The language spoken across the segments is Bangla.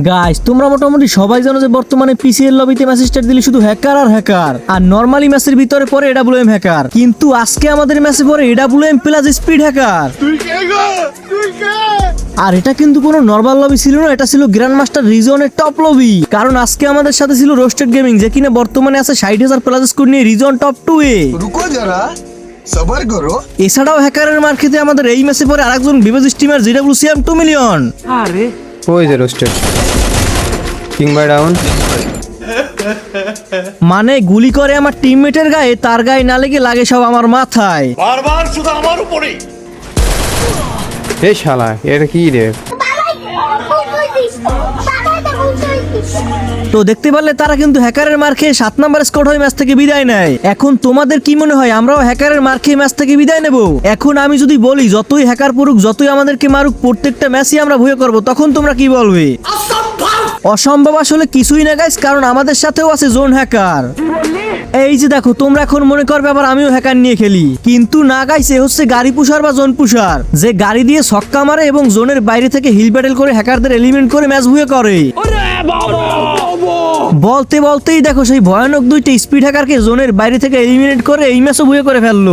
গাইস তোমরা মোটামুটি সবাই জানো যে বর্তমানে পিসিএল লবিতে ম্যাচেস্টার দিলে শুধু হ্যাকার আর হ্যাকার আর নর্মালি ম্যাচের ভিতরে পরে এডাব্লিউ এম হ্যাকার কিন্তু আজকে আমাদের ম্যাচে পরে A W M plus speed hacker আর এটা কিন্তু কোনো নর্মাল লবি ছিল না এটা ছিল গ্র্যান্ড মাস্টার রিজনের টপ লবি কারণ আজকে আমাদের সাথে ছিল রোস্টেড গেমিং যে কিনা বর্তমানে আছে ষাট হাজার প্লাস স্কোর নিয়ে রিজন টপ টু এ সবার এছাড়াও হ্যাকারের মার্কেটে আমাদের এই ম্যাচে পরে আরেকজন বিবেজ streamer G W C M two million আরে। ওই যে রোস্টেড কিং বাই ডাউন মানে গুলি করে আমার টিমমেটের গায়ে তার গায়ে না লেগে লাগে সব আমার মাথায়। বারবার শুধু আমার উপরেই। এই শালা এটা কি রে? তো দেখতে পারলে তারা কিন্তু হ্যাকারের মার খেয়ে সাত নম্বর স্কোর হয়ে ম্যাচ থেকে বিদায় নেয়। এখন তোমাদের কি মনে হয় আমরাও হ্যাকারের মার খেয়ে ম্যাচ থেকে বিদায় নেব? এখন আমি যদি বলি যতই হ্যাকার পড়ুক যতই আমাদেরকে মারুক প্রত্যেকটা ম্যাচই আমরা ভুয়ে করব তখন তোমরা কি বলবে? অসম্ভব আসলে কিছুই না গাইস কারণ আমাদের সাথেও আছে জোন হ্যাকার। এই যে দেখো, তোমরা এখন মনে করবে আবার আমিও হ্যাকার নিয়ে খেলি। কিন্তু না গাইস এ হচ্ছে গাড়ি পুষার বা জোন পুষার। যে গাড়ি দিয়ে ছক্কা মারে এবং জোনের বাইরে থেকে হিল ব্যাটেল করে হ্যাকারদের এলিমেন্ট করে ম্যাচ ভুয়ে করে। বলতে বলতেই দেখো, সেই ভয়ানক দুইটা স্পিড হ্যাকারকে জোনের বাইরে থেকে এলিমিনেট করে এই ম্যাচও ভুয়ে করে ফেলল।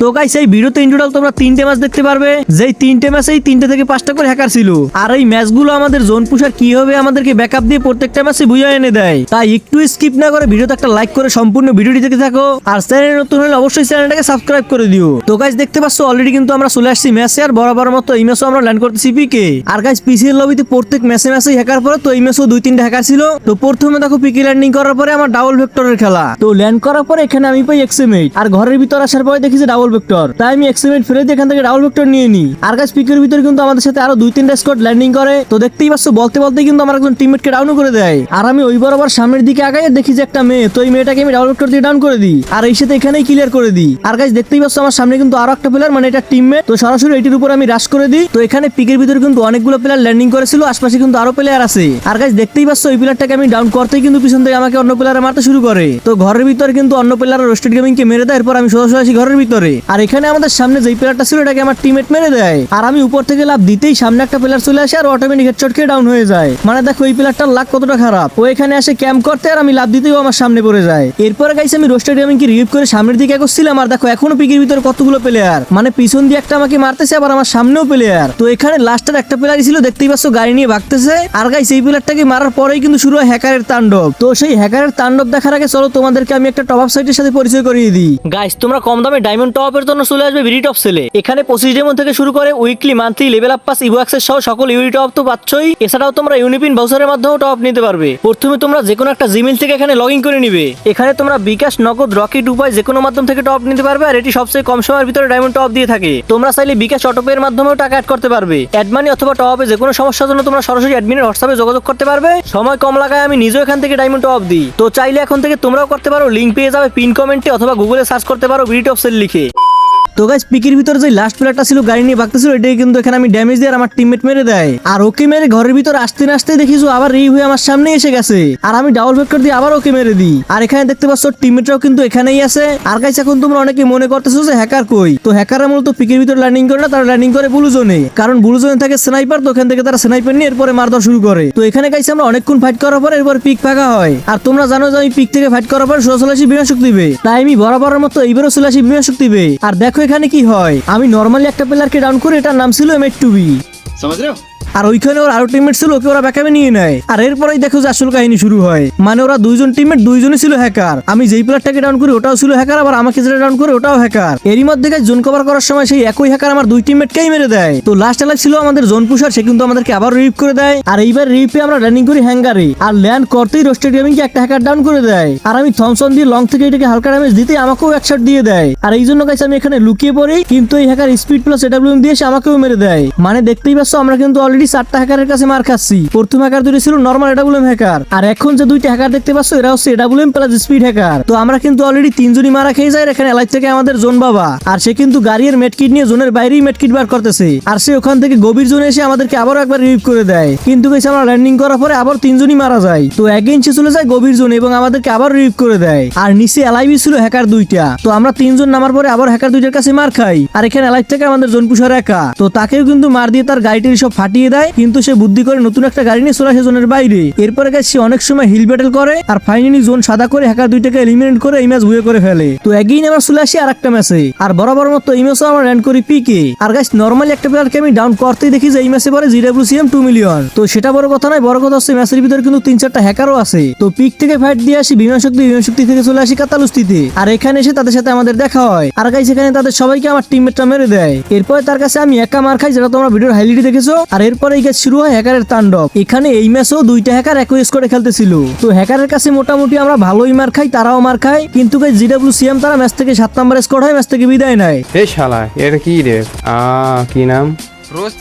তো গাইস এই ভিডিওতে ইন তোমরা তিনটে ম্যাচ দেখতে পারবে। যেই তিনটে ম্যাচেই তিনটে থেকে পাঁচটা করে হ্যাকার ছিল। আর এই ম্যাচগুলো আমাদের জোন পুষার কীভাবে আমাদেরকে ব্যাকআপ দিয়ে প্রত্যেকটা ম্যাচে বুঝে এনে দেয়। তাই একটু স্কিপ না করে ভিডিওতে একটা লাইক করে সম্পূর্ণ ভিডিওটি দেখে থাকো। আর চ্যানেল নতুন হলে অবশ্যই চ্যানেলটাকে সাবস্ক্রাইব করে দিও। তো গাইস দেখতে পাচ্ছ অলরেডি কিন্তু আমরা চলে আসছি ম্যাচে আর বরাবর মতো এই ম্যাচও আমরা ল্যান্ড করতেছি পিকে আর গাইস পিসিএল লবিতে প্রত্যেক ম্যাচে ম্যাচে হ্যাকার পরে, তো এই ম্যাচও দুই তিনটা হ্যাকার ছিল। তো প্রথমে দেখো পিকে ল্যান্ডিং করার পরে আমার ডাবল ভেক্টরের খেলা। তো ল্যান্ড করার পরে এখানে আমি পাই এক্সএমএইট আর ঘরের ভিতর আসার পরে দেখি যে ডাবল ভেক্টর। তাই আমি এক্সএমএইট ফেলে দিয়ে এখান থেকে ডাবল ভেক্টর নিয়ে নিই। আর গাইস পিকের ভিতরে কিন্তু আমাদের সাথে আরও দুই তিনটা স্কোয়াড ল্যান্ডিং করে। তো দেখতেই পাচ্ছ, বলতে বলতে কিন্তু আমার একজন টিমমেটকে ডাউন করে দেয়। আর আমি ওই বরাবর সামনের দিকে আগাই দেখি যে একটা মেয়ে। তো এই মেয়েটাকে আমি ডাবল ভেক্টর দিয়ে ডাউন করে দিই। আর এই সাথে এখানেই ক্লিয়ার করে দিই। আর গাইস দেখতেই পাচ্ছ আমার সামনে কিন্তু আরও একটা প্লেয়ার মানে এটা টিমমেট তো সরাসরি এটির উপর আমি রাশ করে দিই। তো এখানে পিকের ভিতরে কিন্তু অনেকগুলো প্লেয়ার ল্যান্ডিং করেছিল। আশপাশে কিন্তু আরও প্লেয়ার আছে। আর গাছ দেখতেই পাচ্ছ ওই প্লেয়ারটাকে আমি ডাউন করতেই কিন্তু পিছন থেকে আমাকে অন্য প্লেয়ারে মারতে শুরু করে। তো ঘরের ভিতরে কিন্তু অন্য প্লেয়ার রোস্টেড গেমিং কে মেরে দেয়। এরপর আমি সোজা আসি ঘরের ভিতরে। আর এখানে আমাদের সামনে যেই প্লেয়ারটা ছিল, এটাকে আমার টিমমেট মেরে দেয়। আর আমি উপর থেকে লাভ দিতেই সামনে একটা প্লেয়ার চলে আসে, আর অটোমেটিক হেডশট খেয়ে ডাউন হয়ে যায়। মানে দেখো, এই প্লেয়ারটার লাক কতটা খারাপ। ও এখানে আসে ক্যাম্প করতে, আর আমি লাভ দিতেই আমার সামনে পড়ে যায়। এরপরে গাইছে আমি রোস্টেড গেমিং কে রিভিভ করে সামনের দিকে এগোচ্ছিলাম, আর দেখো, এখনও পিকের ভিতরে কতগুলো প্লেয়ার মানে পিছন দিয়ে একটা আমাকে মারতেছে, আবার আমার সামনেও প্লেয়ার তো এখানে লাস্টের একটা প্লেয়ার ছিল, দেখতেই পাচ্ছ, গাড়ি নিয়ে ভাগতেছে। আর গাইছে এই প্লেয়ারটাকে মারার পরেই কিন্তু শুরু হয় হ্যাকারের তাণ্ডব। তো সেই হ্যাকারের তাণ্ডব দেখার আগে চলো, তোমাদেরকে আমি একটা টপ আপ সাইটের সাথে পরিচয় করিয়ে দিই। গাইস তোমরা কম দামে ডায়মন্ড টপ আপের জন্য চলে আসবে ভিডি টপ সেলে। এখানে পঁচিশ ডেমন থেকে শুরু করে weekly monthly level up pass Evo access সহ সকল ইউনিট অফ তো পাচ্ছই। এছাড়াও তোমরা ইউনিপিন বাউসারের মাধ্যমেও টপ নিতে পারবে। প্রথমে তোমরা যে কোনো একটা জিমেল থেকে এখানে লগ ইন করে নিবে। এখানে তোমরা বিকাশ, নগদ রকেট উপায় যে কোনো মাধ্যম থেকে টপ নিতে পারবে আর এটি সবচেয়ে কম সময়ের ভিতরে ডায়মন্ড টপ দিয়ে থাকে। তোমরা চাইলে বিকাশ অটোপের মাধ্যমেও টাকা অ্যাড করতে পারবে। অ্যাডমানি অথবা টপে যে কোনো সমস্যার জন্য তোমরা সরাসরি অ্যাডমিনের হোয়াটসঅ্যাপে যোগাযোগ করতে পারবে। সময় কম লাগায় আমি নিজেও এখান থেকে ডায়মন্ড টপ দিই। তো চাইলে এখন থেকে তোমরাও করতে পারো লিঙ্ক পেয়ে যাবে পিন কমেন্টে অথবা গুগলে সার্চ করতে পারো ভিডি অফ সেল লিখে। তো গাইস পিকের ভিতরে যে লাস্ট প্লেয়ারটা ছিল, গাড়ি নিয়ে ভাগতেছিল, এটাই কিন্তু এখানে আমি ড্যামেজ দিয়ে আমার টিমমেট মেরে দেয়। আর ওকে মেরে ঘরের ভিতর আসতে না আসতে দেখিছো আবার রি হয়ে আমার সামনে এসে গেছে। আর আমি ডাবল ভেক্টর দিয়ে আবার ওকে মেরে দিই। আর এখানে দেখতে পাচ্ছ টিমমেটরাও কিন্তু এখানেই আছে। আর গাইস এখন তোমরা অনেকে মনে করতেছো যে হ্যাকার কই? তো হ্যাকাররা মূলত পিকের ভিতর ল্যান্ডিং করে না, তারা ল্যান্ডিং করে ব্লু জোনে কারণ ব্লু জোনে থাকে স্নাইপার তো ওখান থেকে তারা স্নাইপার নিয়ে এরপরে মারধর শুরু করে। তো এখানে গাইস আমরা অনেকক্ষণ ফাইট করার পর এরপর পিক ফাঁকা হয়। আর তোমরা জানো যে আমি পিক থেকে ফাইট করার পর সোজা চলে আসি বিনা তাই আমি বরাবরের মতো এইবারও চলে আসি বিনা শক্তি আর দেখো এখানে কি হয়? আমি নর্মালি একটা প্লেয়ারকে ডাউন করে এটার নাম ছিল এম এর টু বি আর ওইখানে ওর আরও টিমমেট ছিল, ওকে ওরা ব্যাকআপে নিয়ে নেয়। আর এরপরেই দেখো যে আসল কাহিনী শুরু হয়। মানে ওরা দুইজন টিমমেট দুইজনই ছিল হ্যাকার আমি যেই প্লেয়ারটাকে ডাউন করি, ওটাও ছিল হ্যাকার আবার আমাকে যেটা ডাউন করে, ওটাও হ্যাকার এরই মধ্যে জোন কভার করার সময় সেই একই হ্যাকার আমার দুই টিমমেটকেই মেরে দেয়। তো লাস্ট এলাক ছিল আমাদের জোন পুষার সে কিন্তু আমাদেরকে আবার রিপ করে দেয়। আর এইবার রিভে আমরা রানিং করি হ্যাঙ্গারে আর ল্যান্ড করতেই রোস্টেড গেমিংকে একটা হ্যাকার ডাউন করে দেয়। আর আমি থমসন দিয়ে লং থেকে এটাকে হালকা ড্যামেজ দিতে আমাকেও এক শট দিয়ে দেয়। আর এই জন্য গাইস আমি এখানে লুকিয়ে পড়ি, কিন্তু এই হ্যাকার স্পিড প্লাস এডাব্লিউ দিয়ে সে আমাকেও মেরে দেয়। মানে দেখতেই পাচ্ছ, আমরা কিন্তু অলরেডি অলরেডি চারটা হ্যাকারের কাছে মার খাচ্ছি। প্রথম হ্যাকার দুটি ছিল নর্মাল এডাবুলেম হ্যাকার আর এখন যে দুইটা হ্যাকার দেখতে পাচ্ছ, এরা হচ্ছে এডাবুলেম প্লাস স্পিড হ্যাকার তো আমরা কিন্তু অলরেডি তিনজনই মারা খেয়ে যাই এখানে এলাইট থেকে আমাদের জোন বাবা। আর সে কিন্তু গাড়ির মেটকিট নিয়ে জোনের বাইরেই মেটকিট বার করতেছে। আর সে ওখান থেকে গভীর জোনে এসে আমাদেরকে আবারও একবার রিভিভ করে দেয়। কিন্তু গেছে আমরা ল্যান্ডিং করার পরে আবার তিনজনই মারা যায়। তো অ্যাগেন সে চলে যায় গভীর জোনে এবং আমাদেরকে আবার রিভিভ করে দেয়। আর নিচে এলাইবি ছিল হ্যাকার দুইটা। তো আমরা তিনজন নামার পরে আবার হ্যাকার দুইটার কাছে মার খাই। আর এখানে এলাইট থেকে আমাদের জোন পুষার একা। তো তাকেও কিন্তু মার দিয়ে তার গাড়িটির সব ফাটিয়ে দেয়। কিন্তু সে বুদ্ধি করে নতুন একটা গাড়ি নিয়ে চলে আসে জোনের বাইরে। এরপরে গেছে সে অনেক সময় হিল ব্যাটেল করে আর ফাইনালি জোন সাদা করে হ্যাকার দুইটাকে এলিমিনেট করে এই ম্যাচ বুয়ে করে ফেলে। তো এগেইন আমরা চলে আসি আর একটা ম্যাচে আর বরাবর মতো এই ম্যাচও আমরা র্যান্ড করি পিকে আর গাছ নর্মালি একটা প্লেয়ারকে আমি ডাউন করতেই দেখি যে এই ম্যাচে পরে জিডাব্লিউসিএম টু মিলিয়ন তো সেটা বড় কথা নয়, বড় কথা হচ্ছে ম্যাচের ভিতরে কিন্তু তিন চারটা হ্যাকারও আছে। তো পিক থেকে ফাইট দিয়ে আসি বিমান শক্তি বিমান শক্তি থেকে চলে আসি কাতালুস্তিতে। আর এখানে এসে তাদের সাথে আমাদের দেখা হয়। আর গাইস এখানে তাদের সবাইকে আমার টিমমেটটা মেরে দেয়। এরপরে তার কাছে আমি একা মার খাই, যেটা তোমরা ভিডিওর হাইলাইটে দেখেছ। আর এরপরে এই শুরু হয় হ্যাকারের তাণ্ডব। এখানে এই ম্যাচেও দুইটা হ্যাকার একই স্কোরে খেলতেছিল। তো হ্যাকারের কাছে মোটামুটি আমরা ভালোই মার খাই, তারাও মার খায়, কিন্তু জিডাব্লিউ সিএম তারা ম্যাচ থেকে সাত নাম্বার স্কোর হয়, ম্যাচ থেকে বিদায় নেয়। এ শালা, এটা কি রে? আ কি নাম?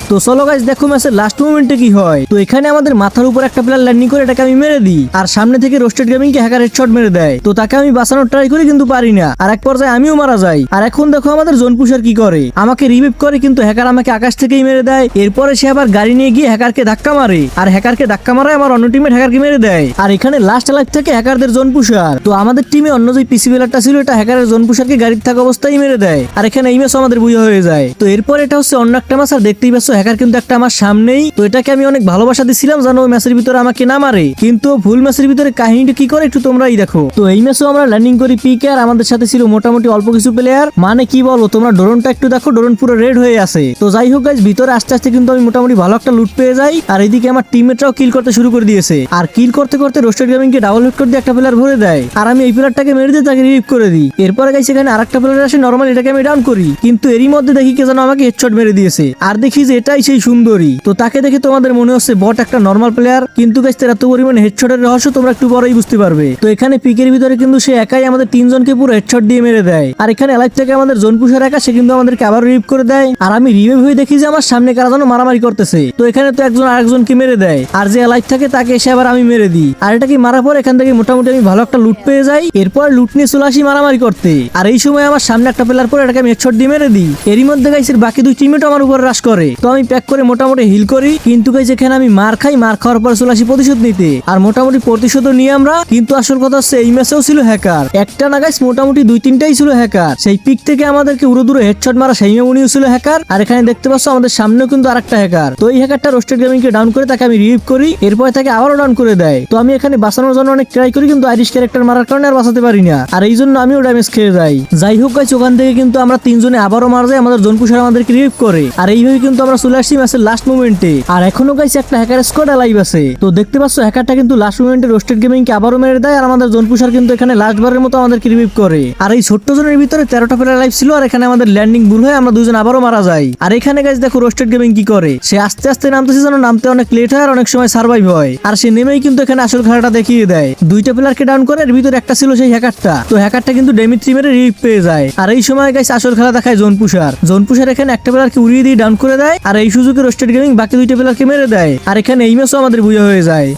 তো চলো গাইজ দেখো ম্যাচের লাস্ট মোমেন্টে কি হয়। তো এখানে আমাদের মাথার উপর একটা প্লেয়ার ল্যান্ডিং করে এটাকে আমি মেরে দিই। আর সামনে থেকে রোস্টেড গেমিং কে হ্যাকার হেডশট মেরে দেয়। তো তাকে আমি বাঁচানোর ট্রাই করি কিন্তু পারি না। আর এক পর্যায়ে আমিও মারা যাই। আর এখন দেখো আমাদের জোন পুষার কি করে। আমাকে রিভিভ করে কিন্তু হ্যাকার আমাকে আকাশ থেকেই মেরে দেয়। এরপরে সে আবার গাড়ি নিয়ে গিয়ে হ্যাকারকে ধাক্কা মারে। আর হ্যাকারকে ধাক্কা মারায় আমার অন্য টিমের হ্যাকারকে মেরে দেয়। আর এখানে লাস্ট লাইফ থেকে হ্যাকারদের জোন পুষার তো আমাদের টিমে অন্য যে পিসি বেলারটা ছিল, এটা হ্যাকারের জোন পুষারকে গাড়ির থাকা অবস্থায় মেরে দেয়। আর এখানে এই ম্যাচ আমাদের বুঝে হয়ে যায়। তো এরপর এটা হচ্ছে অন্য একটা ম্যাচ আর দেখতেই পাচ্ছ হ্যাকার কিন্তু একটা আমার সামনেই। তো এটাকে আমি অনেক ভালোবাসা দিছিলাম, জানো, ওই ম্যাচের ভিতরে আমাকে না মারে। কিন্তু ভুল ম্যাচের ভিতরে কাহিনীটা কি করে, একটু তোমরাই দেখো। তো এই ম্যাচেও আমরা ল্যান্ডিং করি পিকে আর আমাদের সাথে ছিল মোটামুটি অল্প কিছু প্লেয়ার মানে কি বলো তোমরা ড্রোনটা একটু দেখো, ড্রোন পুরো রেড হয়ে আছে। তো যাই হোক গাইজ ভিতরে আস্তে আস্তে কিন্তু আমি মোটামুটি ভালো একটা লুট পেয়ে যাই। আর এদিকে আমার টিমমেটরাও কিল করতে শুরু করে দিয়েছে। আর কিল করতে করতে রোস্টেড গেমিং কে ডাবল হিট করে দিয়ে একটা প্লেয়ার ভরে দেয়। আর আমি এই প্লেয়ারটাকে মেরে দিয়ে তাকে রিলিভ করে দিই। এরপরে গাইছে এখানে আরেকটা প্লেয়ার আসে নর্মাল এটাকে আমি ডাউন করি। কিন্তু এরই মধ্যে দেখি কে যেন আমাকে হেডশট মেরে দিয়েছে। আর দেখি যে এটাই সেই সুন্দরী। তো তাকে দেখে তোমাদের মনে হচ্ছে বট একটা নর্মাল প্লেয়ার কিন্তু গাইছে এত পরিমাণে হেডশটের রহস্য তোমরা একটু পরেই বুঝতে পারবে। তো এখানে পিকের ভিতরে কিন্তু সে একাই আমাদের তিনজনকে পুরো হেডশট দিয়ে মেরে দেয়। আর এখানে থেকে আমাদের জোন পুষার একা, সে কিন্তু আমাদেরকে আবার রিভ করে দেয়। আর আমি রিভিভ হয়ে দেখি যে আমার সামনে কারা যেন মারামারি করতেছে। তো এখানে তো একজন আরেকজনকে মেরে দেয়। আর যে লাইফ থাকে, তাকে এসে আবার আমি মেরে দিই। আর এটা কি মারার পর এখান থেকে মোটামুটি আমি ভালো একটা লুট পেয়ে যাই। এরপর লুট নিয়ে চলে আসি মারামারি করতে। আর এই সময় আমার সামনে একটা প্লেয়ার পরে এটাকে আমি হেডশট দিয়ে মেরে দিই। এরই মধ্যে গাইসের বাকি দুই টিমমেট আমার উপর রাশ করে। তো আমি প্যাক করে মোটামুটি হিল করি। কিন্তু এখানে আমি মার খাই, মার খাওয়ার পর চলে আসি প্রতিশোধ নিতে। আর মোটামুটি প্রতিশোধ নিয়ে আমরা। কিন্তু আসল কথা হচ্ছে, এই ম্যাচেও ছিল হ্যাকার একটা না গাইস মোটামুটি দুই তিনটাই ছিল হ্যাকার সেই পিক থেকে আমাদেরকে উড়ো দূরে হেডশট মারা সেই মেমনিও ছিল হ্যাকার আর এখানে দেখতে পাচ্ছ, আমাদের সামনেও কিন্তু আরেকটা হ্যাকার তো এই হ্যাকারটা রোস্টেড গেমিং কে ডাউন করে তাকে আমি রিভিভ করি। এরপর তাকে আবারও ডাউন করে দেয়। তো আমি এখানে বাঁচানোর জন্য অনেক ট্রাই করি, কিন্তু আইরিশ ক্যারেক্টার মারার কারণে আর বাঁচাতে পারি না। আর এই জন্য আমিও ড্যামেজ খেয়ে যাই। যাই হোক গাইস ওখান থেকে কিন্তু আমরা তিনজনে আবারও মারা যাই, আমাদের জনপুষার আমাদেরকে রিভিভ করে। আর এইভাবে কিন্তু আমরা চলে আসছি ম্যাচের লাস্ট মোমেন্টে আর এখনও গাইস একটা হ্যাকার স্কোয়াড লাইভ আছে। তো দেখতে পাচ্ছ হ্যাকারটা কিন্তু লাস্ট মোমেন্টে রোস্টেড গেমিং কে আবারও মেরে দেয়, আর আমাদের জনপুষার কিন্তু এখানে লাস্ট বারের মতো আমাদেরকে রিভিভ করে। আর এই ছোট্ট জনের ভিতরে তেরোটা প্লেয়ার লাইভ ছিল, আর এখানে আমাদের ল্যান্ডিং ভুল হয়ে আমরা দুজন আবারও মারা যাই। আর এখানে গাইস দেখো রোস্টেড গেমিং কি করে। সে আস্তে আস্তে নামতেছে যেন নামতে অনেক লেট হয়, আর অনেক সময় সার্ভাইভ হয়। আর সে নেমেই কিন্তু এখানে আসল খেলাটা দেখিয়ে দেয়। দুইটা প্লেয়ারকে ডাউন করে, এর ভিতরে একটা ছিল সেই হ্যাকারটা তো হ্যাকারটা কিন্তু ডেমি থ্রি মেরে রিভ পেয়ে যায়। আর এই সময় গাইছে আসল খেলা দেখায় জোন পুষার জোন পুষার এখানে একটা প্লেয়ারকে উড়িয়ে দিয়ে ডাউন করে দেয়, আর এই সুযোগে রোস্টেড গেমিং বাকি দুইটা প্লেয়ারকে মেরে দেয়। আর এখানে এই ম্যাচও আমাদের বুঝে হয়ে যায়।